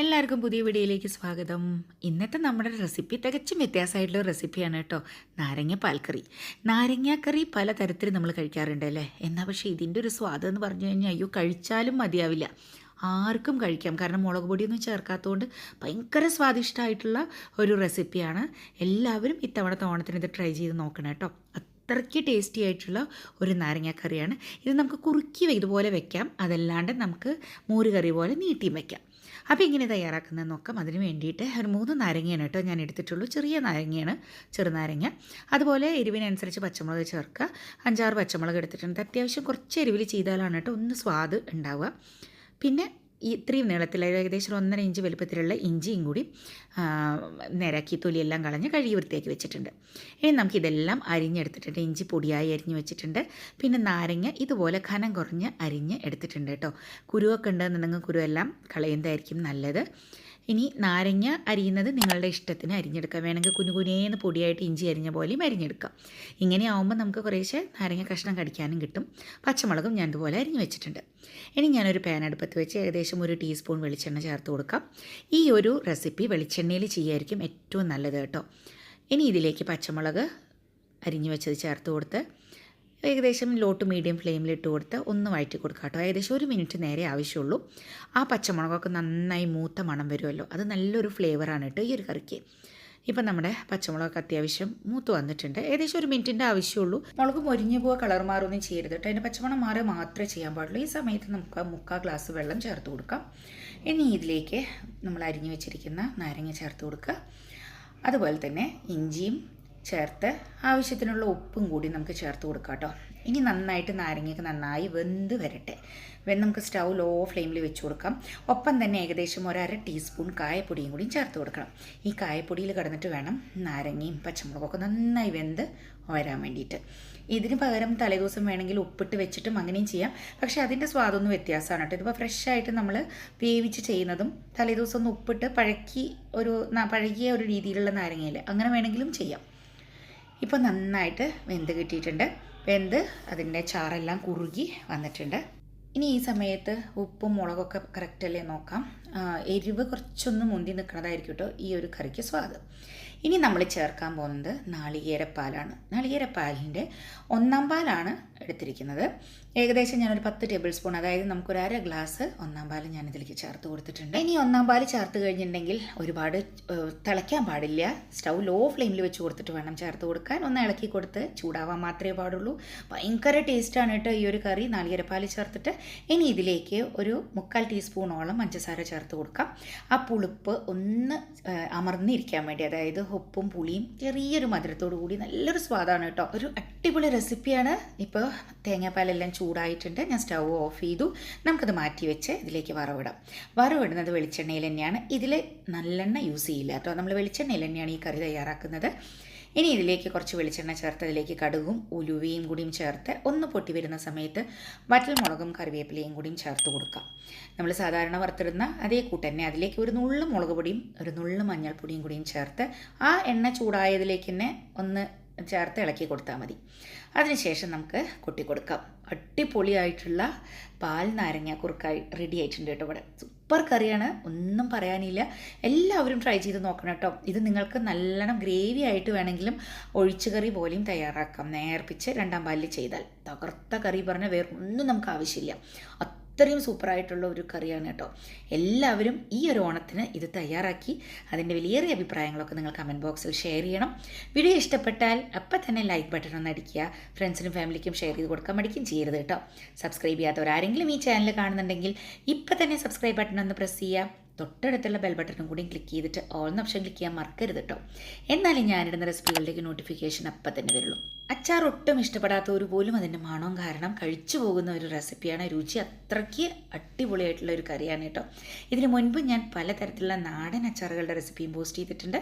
എല്ലാവർക്കും പുതിയ വീഡിയോയിലേക്ക് സ്വാഗതം. ഇന്നത്തെ നമ്മുടെ റെസിപ്പി തികച്ചും വ്യത്യാസമായിട്ടുള്ള റെസിപ്പിയാണ് കേട്ടോ. നാരങ്ങ പാൽക്കറി. നാരങ്ങാക്കറി പല തരത്തിൽ നമ്മൾ കഴിക്കാറുണ്ട് അല്ലേ? എന്നാൽ പക്ഷേ ഇതിന്റെ ഒരു സ്വാദം എന്ന് പറഞ്ഞു കഴിഞ്ഞാൽ അയ്യോ കഴിച്ചാലും മതിയാവില്ല. ആർക്കും കഴിക്കാം. കാരണം മുളക് പൊടിയൊന്നും ചേർക്കാത്തതുകൊണ്ട് ഭയങ്കര സ്വാദിഷ്ടമായിട്ടുള്ള ഒരു റെസിപ്പിയാണ്. എല്ലാവരും ഇത്തവണത്തെ ഓണത്തിന് ഇത് ട്രൈ ചെയ്ത് നോക്കണം കേട്ടോ. അത്രയ്ക്ക് ടേസ്റ്റി ആയിട്ടുള്ള ഒരു നാരങ്ങാക്കറിയാണ് ഇത് നമുക്ക് കുറുക്കി ഇതുപോലെ വെക്കാം. അതല്ലാണ്ട് നമുക്ക് മോര് കറി പോലെ നീട്ടിയും വെക്കാം. അപ്പോൾ ഇങ്ങനെ തയ്യാറാക്കുന്ന നോക്കാം അതിന് വേണ്ടിയിട്ട് ഒരു മൂന്ന് നാരങ്ങയാണ് കേട്ടോ ഞാൻ എടുത്തിട്ടുള്ളൂ. ചെറിയ നാരങ്ങയാണ് ചെറുനാരങ്ങ അതുപോലെ എരിവിനനുസരിച്ച് പച്ചമുളക് ചേർക്കുക. അഞ്ചാറ് പച്ചമുളക് എടുത്തിട്ടുണ്ട്. അത്യാവശ്യം കുറച്ച് എരിവിൽ ചെയ്താലാണ് കേട്ടോ ഒന്ന് സ്വാദ് ഉണ്ടാവുക. പിന്നെ ഇത്രയും നീളത്തിൽ ഏകദേശം ഒന്നര ഇഞ്ച് വലുപ്പത്തിലുള്ള ഇഞ്ചിയും കൂടി നേരാക്കി നിരക്കി തൊലിയെല്ലാം കളഞ്ഞ് കഴുകി വൃത്തിയാക്കി വെച്ചിട്ടുണ്ട്. ഇനി നമുക്ക് ഇതെല്ലാം അരിഞ്ഞെടുത്തിട്ടുണ്ട്. ഇഞ്ചി പൊടിയായി അരിഞ്ഞ് വെച്ചിട്ടുണ്ട്. പിന്നെ നാരങ്ങ ഇതുപോലെ ഖനം കുറഞ്ഞ് അരിഞ്ഞ് എടുത്തിട്ടുണ്ട് കേട്ടോ. കുരുവൊക്കെ ഉണ്ടെന്നുണ്ടെങ്കിൽ കുരുവെല്ലാം കളയുന്നതായിരിക്കും നല്ലത്. ഇനി നാരങ്ങ അരിയുന്നത് നിങ്ങളുടെ ഇഷ്ടത്തിന് അരിഞ്ഞെടുക്കാം. വേണമെങ്കിൽ കുഞ്ഞു കുനിയേന്ന് പൊടിയായിട്ട് ഇഞ്ചി അരിഞ്ഞ പോലെയും അരിഞ്ഞെടുക്കാം. ഇങ്ങനെ ആവുമ്പോൾ നമുക്ക് കുറേശ്ശെ നാരങ്ങ കഷ്ണം കടിക്കാനും കിട്ടും. പച്ചമുളകും ഞാൻ ഇതുപോലെ അരിഞ്ഞു വെച്ചിട്ടുണ്ട്. ഇനി ഞാനൊരു പാൻ അടുപ്പത്ത് വെച്ച് ഏകദേശം ഒരു ടീസ്പൂൺ വെളിച്ചെണ്ണ ചേർത്ത് കൊടുക്കാം. ഈ ഒരു റെസിപ്പി വെളിച്ചെണ്ണയിൽ ചെയ്യായിരിക്കും ഏറ്റവും നല്ലത് കേട്ടോ. ഇനി ഇതിലേക്ക് പച്ചമുളക് അരിഞ്ഞു വെച്ചത് ചേർത്ത് കൊടുത്ത് ഏകദേശം ലോട്ട് മീഡിയം ഫ്ലെയിമിൽ ഇട്ട് കൊടുത്ത് ഒന്ന് വഴറ്റി കൊടുക്കുക കേട്ടോ. ഏകദേശം ഒരു മിനിറ്റ് നേരെ ആവശ്യമുള്ളൂ. ആ പച്ചമുളകൊക്കെ നന്നായി മൂത്ത മണം വരുമല്ലോ. അത് നല്ലൊരു ഫ്ലേവറാണ് കേട്ടോ ഈ ഒരു കറിക്ക്. ഇപ്പം നമ്മുടെ പച്ചമുളകൊക്കെ അത്യാവശ്യം മൂത്ത് വന്നിട്ടുണ്ട്. ഏകദേശം ഒരു മിനിറ്റിന്റെ ആവശ്യമുള്ളൂ. മുളക് മൊരിഞ്ഞു പോവുക കളർ മാറുകയൊന്നും ചെയ്യരുത് കേട്ടോ. അതിന്റെ പച്ചമുളക് മാറുക മാത്രമേ ചെയ്യാൻ പാടുള്ളൂ. ഈ സമയത്ത് നമുക്ക് മുക്കാൽ ഗ്ലാസ് വെള്ളം ചേർത്ത് കൊടുക്കാം. ഇനി ഇതിലേക്ക് നമ്മൾ അരിഞ്ഞു വെച്ചിരിക്കുന്ന നാരങ്ങ ചേർത്ത് കൊടുക്കുക. അതുപോലെ തന്നെ ഇഞ്ചിയും ചേർത്ത് ആവശ്യത്തിനുള്ള ഉപ്പും കൂടി നമുക്ക് ചേർത്ത് കൊടുക്കാം കേട്ടോ. ഇനി നന്നായിട്ട് നാരങ്ങയൊക്കെ നന്നായി വെന്ത് വരട്ടെ. വെന്ത് നമുക്ക് സ്റ്റൗ ലോ ഫ്ലെയിമിൽ വെച്ച് കൊടുക്കാം. ഒപ്പം തന്നെ ഏകദേശം ഒരര ടീസ്പൂൺ കായപ്പൊടിയും കൂടിയും ചേർത്ത് കൊടുക്കണം. ഈ കായപ്പൊടിയിൽ കിടന്നിട്ട് വേണം നാരങ്ങയും പച്ചമുളകൊക്കെ നന്നായി വെന്ത് വരാൻ വേണ്ടിയിട്ട്. ഇതിന് പകരം തലേദിവസം വേണമെങ്കിൽ ഉപ്പിട്ട് വെച്ചിട്ടും അങ്ങനെയും ചെയ്യാം. പക്ഷേ അതിന്റെ സ്വാദൊന്നും വ്യത്യാസമാണ് കേട്ടോ. ഇതിപ്പോൾ ഫ്രഷായിട്ട് നമ്മൾ വേവിച്ച് ചെയ്യുന്നതും തലേദിവസം ഒന്ന് ഉപ്പിട്ട് പഴക്കി ഒരു പഴകിയ ഒരു രീതിയിലുള്ള നാരങ്ങയില്ല അങ്ങനെ വേണമെങ്കിലും ചെയ്യാം. ഇപ്പോൾ നന്നായിട്ട് വെന്ത് കിട്ടിയിട്ടുണ്ട്. വെന്ത് അതിന്റെ ചാറെല്ലാം കുറുകി വന്നിട്ടുണ്ട്. ഇനി ഈ സമയത്ത് ഉപ്പും മുളകൊക്കെ കറക്റ്റ് അല്ലേ നോക്കാം. എരിവ് കുറച്ചൊന്ന് മുന്തി നിൽക്കുന്നതായിരിക്കും കേട്ടോ ഈ ഒരു കറിക്ക് സ്വാദ്. ഇനി നമ്മൾ ചേർക്കാൻ പോകുന്നത് നാളികേരപ്പാലാണ്. നാളികേരപ്പാലിന്റെ ഒന്നാം പാലാണ് എടുത്തിരിക്കുന്നത്. ഏകദേശം ഞാനൊരു പത്ത് ടേബിൾ സ്പൂൺ അതായത് നമുക്കൊരു അര ഗ്ലാസ് ഒന്നാം പാൽ ഞാൻ ഇതിലേക്ക് ചേർത്ത് കൊടുത്തിട്ടുണ്ട്. ഇനി ഒന്നാം പാൽ ചേർത്ത് കഴിഞ്ഞിട്ടുണ്ടെങ്കിൽ ഒരുപാട് തിളയ്ക്കാൻ പാടില്ല. സ്റ്റൗ ലോ ഫ്ലെയിമിൽ വെച്ച് കൊടുത്തിട്ട് വേണം ചേർത്ത് കൊടുക്കാൻ. ഒന്ന് ഇളക്കി കൊടുത്ത് ചൂടാവാൻ മാത്രമേ പാടുള്ളൂ. ഭയങ്കര ടേസ്റ്റാണ് കേട്ടോ ഈ ഒരു കറി. നാളികേരപ്പാൽ ചേർത്തിട്ട്. ഇനി ഇതിലേക്ക് ഒരു മുക്കാൽ ടീസ്പൂണോളം പഞ്ചസാര ചേർത്ത് കൊടുക്കാം. ആ പുളിപ്പ് ഒന്ന് അമർന്നിരിക്കാൻ വേണ്ടി അതായത് ഉപ്പും പുളിയും ചെറിയൊരു മധുരത്തോടു കൂടി നല്ലൊരു സ്വാദാണ് കേട്ടോ. ഒരു അടിപൊളി റെസിപ്പിയാണ് ഇപ്പോൾ തേങ്ങാപ്പാലെല്ലാം ചൂടായിട്ടുണ്ട്. ഞാൻ സ്റ്റൗ ഓഫ് ചെയ്തു. നമുക്കത് മാറ്റി വെച്ച് ഇതിലേക്ക് വറവിടാം. വറവിടുന്നത് വെളിച്ചെണ്ണയിൽ തന്നെയാണ്. ഇതിൽ നല്ലെണ്ണ യൂസ് ചെയ്യില്ല കേട്ടോ. നമ്മൾ വെളിച്ചെണ്ണയിൽ തന്നെയാണ് ഈ കറി തയ്യാറാക്കുന്നത്. ഇനി ഇതിലേക്ക് കുറച്ച് വെളിച്ചെണ്ണ ചേർത്ത് അതിലേക്ക് കടുകും ഉലുവയും കൂടിയും ചേർത്ത് ഒന്ന് പൊട്ടി വരുന്ന സമയത്ത് വറ്റൽമുളകും കറിവേപ്പിലയും കൂടിയും ചേർത്ത് കൊടുക്കാം. നമ്മൾ സാധാരണ വറുത്തിടുന്ന അതേ കൂട്ട് തന്നെ അതിലേക്ക് ഒരു നുള്ളു മുളക് പൊടിയും ഒരു നുള്ളു മഞ്ഞൾപ്പൊടിയും കൂടിയും ചേർത്ത് ആ എണ്ണ ചൂടായതിലേക്ക് തന്നെ ഒന്ന് ചേർത്ത് ഇളക്കി കൊടുത്താൽ മതി. അതിനുശേഷം നമുക്ക് കൊട്ടി കൊടുക്കാം. അടിപൊളിയായിട്ടുള്ള പാൽ നാരങ്ങ കുറുക്കായി റെഡി ആയിട്ടുണ്ട് കേട്ടോ ഇവിടെ. സൂപ്പർ കറിയാണ്. ഒന്നും പറയാനില്ല. എല്ലാവരും ട്രൈ ചെയ്ത് നോക്കണം കേട്ടോ. ഇത് നിങ്ങൾക്ക് നല്ലോണം ഗ്രേവി ആയിട്ട് വേണമെങ്കിലും ഒഴിച്ചു കറി പോലെയും തയ്യാറാക്കാം. നേർപ്പിച്ച് രണ്ടാം പാലിൽ ചെയ്താൽ. തകർത്ത കറി പറഞ്ഞാൽ വേറെ ഒന്നും നമുക്ക് ആവശ്യമില്ല. അത്രയും സൂപ്പറായിട്ടുള്ള ഒരു കറിയാണ് കേട്ടോ. എല്ലാവരും ഈ ഒരു ഓണത്തിന് ഇത് തയ്യാറാക്കി അതിന്റെ വലിയേറിയ അഭിപ്രായങ്ങളൊക്കെ നിങ്ങൾ കമന്റ് ബോക്സിൽ ഷെയർ ചെയ്യണം. വീഡിയോ ഇഷ്ടപ്പെട്ടാൽ അപ്പം തന്നെ ലൈക്ക് ബട്ടൺ ഒന്ന് അടിക്കുക. ഫ്രണ്ട്സിനും ഫാമിലിക്കും ഷെയർ ചെയ്ത് കൊടുക്കാൻ മടിക്കും ചെയ്യരുത് കേട്ടോ. സബ്സ്ക്രൈബ് ചെയ്യാത്തവരാരെങ്കിലും ഈ ചാനൽ കാണുന്നുണ്ടെങ്കിൽ ഇപ്പം തന്നെ സബ്സ്ക്രൈബ് ബട്ടൺ ഒന്ന് പ്രസ് ചെയ്യുക. തൊട്ടടുത്തുള്ള ബെൽ ബട്ടണും കൂടി ക്ലിക്ക് ചെയ്തിട്ട് ഓൾ എന്ന ഓപ്ഷൻ ക്ലിക്ക് ചെയ്യാൻ മറക്കരുത് കേട്ടോ എന്നാലും ഞാനിടുന്ന റെസിപ്പികളിലേക്ക് നോട്ടിഫിക്കേഷൻ അപ്പം തന്നെ വരുള്ളൂ. അച്ചാർ ഒട്ടും ഇഷ്ടപ്പെടാത്തവർ പോലും അതിന്റെ മണവും കാരണം കഴിച്ചു പോകുന്ന ഒരു റെസിപ്പിയാണ് രുചി അത്രയ്ക്ക് അടിപൊളിയായിട്ടുള്ള ഒരു കറിയാണ് കേട്ടോ. ഇതിനു മുൻപ് ഞാൻ പലതരത്തിലുള്ള നാടൻ അച്ചാറുകളുടെ റെസിപ്പിയും പോസ്റ്റ് ചെയ്തിട്ടുണ്ട്.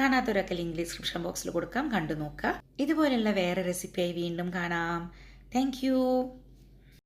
കാണാത്തവരൊക്കെ ലിങ്ക് ഡിസ്ക്രിപ്ഷൻ ബോക്സിൽ കൊടുക്കാം. കണ്ടു നോക്കുക ഇതുപോലെയുള്ള വേറെ റെസിപ്പിയായി വീണ്ടും കാണാം. താങ്ക്